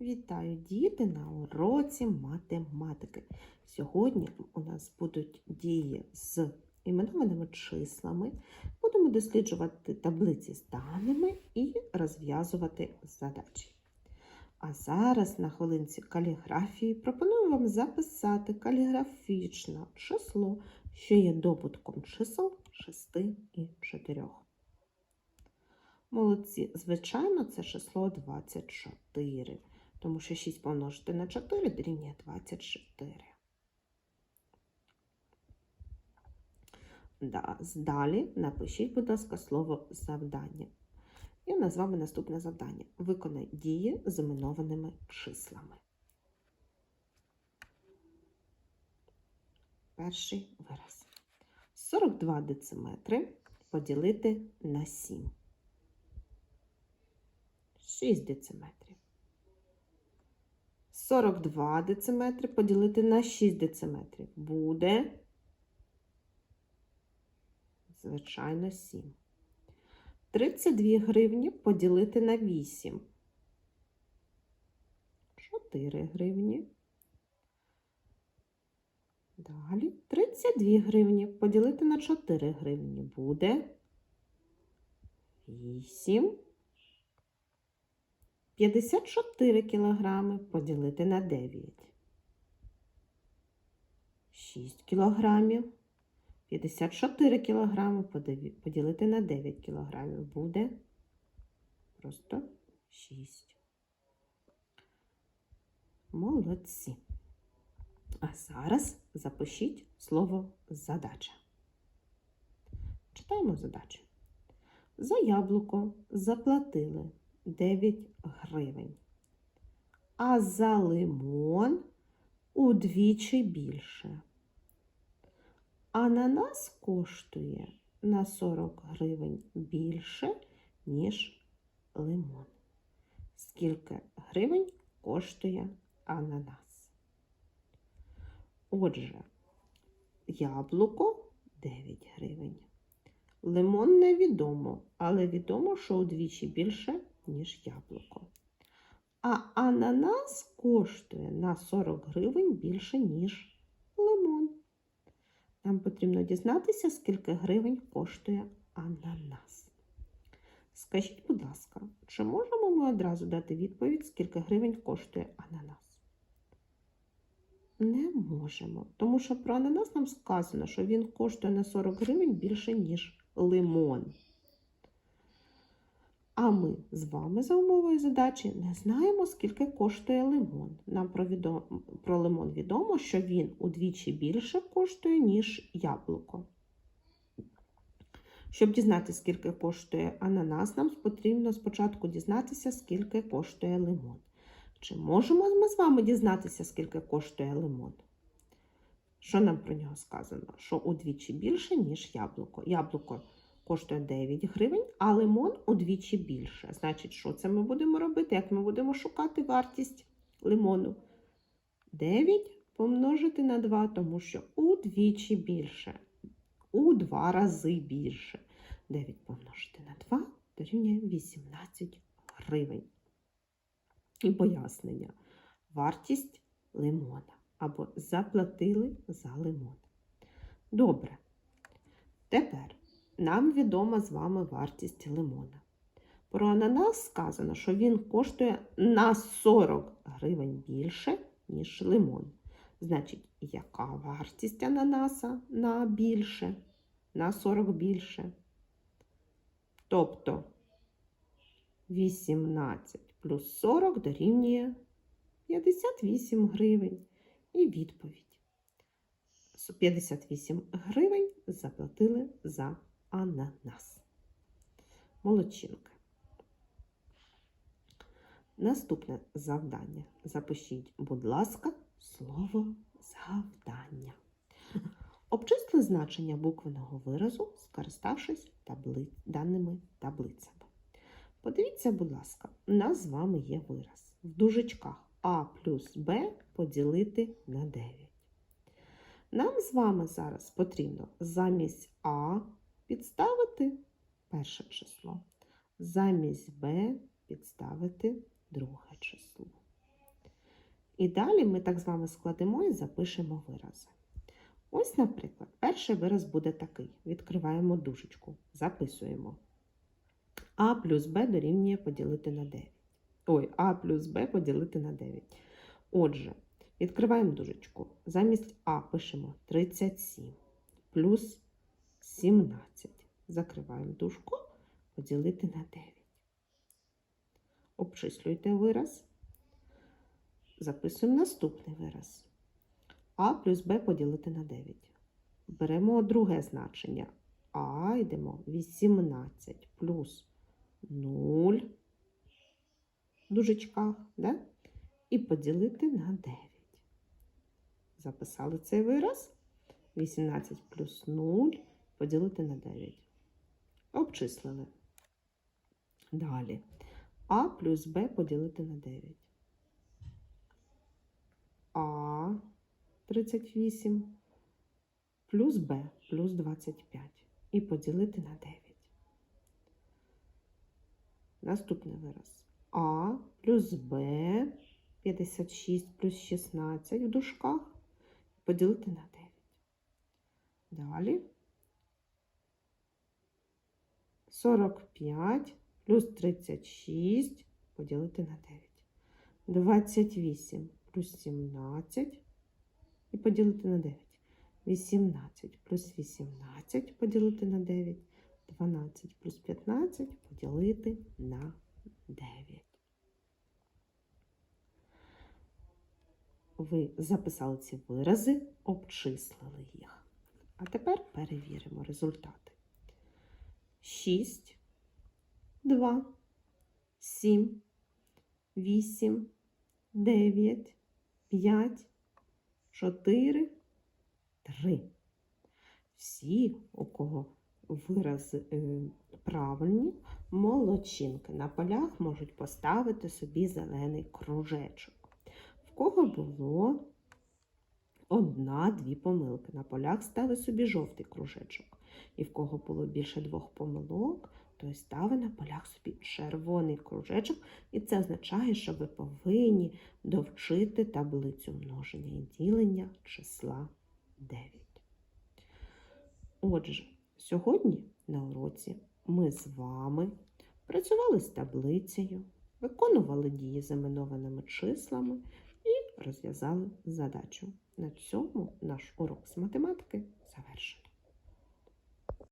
Вітаю діти на уроці математики. Сьогодні у нас будуть дії з іменованими числами. Будемо досліджувати таблиці з даними і розв'язувати задачі. А зараз на хвилинці каліграфії пропоную вам записати каліграфічне число, що є добутком чисел 6 і 4. Молодці, звичайно, це число 24, тому що 6 помножити на 4 дорівнює 24. Да, Далі напишіть, будь ласка, слово завдання. Я назвав наступне завдання. Виконай дії з іменованими числами. Перший вираз. 42 дециметри поділити на 7. 6 дециметрів. 42 дециметри поділити на 6 дециметрів. Буде, звичайно, 7. 32 гривні поділити на 8. 4 гривні. Далі 32 гривні поділити на 4 гривні. Буде 8. 54 кілограми поділити на 9. 6 кілограмів. 54 кілограми поділити на 9 кілограмів буде просто 6. Молодці. А зараз запишіть слово задача. Читаємо задачу. За яблуко заплатили 9 гривень, а за лимон удвічі більше. Ананас коштує на 40 гривень більше, ніж лимон. Скільки гривень коштує ананас? Отже, яблуко 9 гривень. Лимон невідомо, але відомо, що удвічі більше, ніж яблуко. А ананас коштує на 40 гривень більше, ніж лимон. Нам потрібно дізнатися, скільки гривень коштує ананас. Скажіть, будь ласка, чи можемо ми одразу дати відповідь, скільки гривень коштує ананас? Не можемо, тому що про ананас нам сказано, що він коштує на 40 гривень більше, ніж лимон. А ми з вами за умовою задачі не знаємо, скільки коштує лимон. Нам про, відом... про лимон відомо, що він удвічі більше коштує, ніж яблуко. Щоб дізнатися, скільки коштує ананас, нам потрібно спочатку дізнатися, скільки коштує лимон. Чи можемо ми з вами дізнатися, скільки коштує лимон? Що нам про нього сказано? Що удвічі більше, ніж яблуко. Яблуко коштує 9 гривень, а лимон удвічі більше. Значить, що це ми будемо робити? Як ми будемо шукати вартість лимону? 9 помножити на 2, тому що удвічі більше. У 2 рази більше. 9 помножити на 2 дорівнює 18 гривень. І пояснення. Вартість лимона. Або заплатили за лимон. Добре. Тепер нам відома з вами вартість лимона. Про ананас сказано, що він коштує на 40 гривень більше, ніж лимон. Значить, яка вартість ананаса на більше? На 40 більше. Тобто 18 плюс 40 дорівнює 58 гривень. І відповідь. 58 гривень заплатили за ананас. Молодчинка. Наступне завдання. Запишіть, будь ласка, слово завдання. Обчисли значення буквеного виразу, скориставшись табли... даними таблицями. Подивіться, будь ласка, у нас з вами є вираз. В дужечках А плюс Б поділити на 9. Нам з вами зараз потрібно замість А підставити перше число, замість Б підставити друге число. І далі ми так з вами складемо і запишемо вирази. Ось, наприклад, перший вираз буде такий. Відкриваємо дужечку, записуємо. А плюс Б дорівнює поділити на 9. Ой, А плюс Б поділити на 9. Отже, відкриваємо дужечку. Замість А пишемо 37 плюс 17. Закриваємо дужку, поділити на 9. Обчислюйте вираз. Записуємо наступний вираз. А плюс Б поділити на 9. Беремо друге значення. А йдемо 18 плюс 0 в дужечках, да? і поділити на 9. Записали цей вираз. 18 плюс 0 поділити на 9. Обчислили. Далі. А плюс Б поділити на 9. А 38 плюс Б плюс 25. І поділити на 9. Наступний вираз. А плюс Б 56 плюс 16 в дужках. Поділити на 9. Далі. 45 плюс 36 поділити на 9. 28 плюс 17 і поділити на 9. 18 плюс 18 поділити на 9. 12 плюс 15 поділити на 9. Ви записали ці вирази, обчислили їх. А тепер перевіримо результати. 6, 2, 7, 8, 9, 5, 4, 3. Всі, у кого вирази е, правильні, молодчинки на полях можуть поставити собі зелений кружечок. В кого було одна-дві помилки. На полях стави собі жовтий кружечок. І в кого було більше двох помилок, той ставить на полях собі червоний кружечок. І це означає, що ви повинні довчити таблицю множення і ділення числа 9. Отже, сьогодні на уроці ми з вами працювали з таблицею, виконували дії з іменованими числами і розв'язали задачу. На цьому наш урок з математики завершено.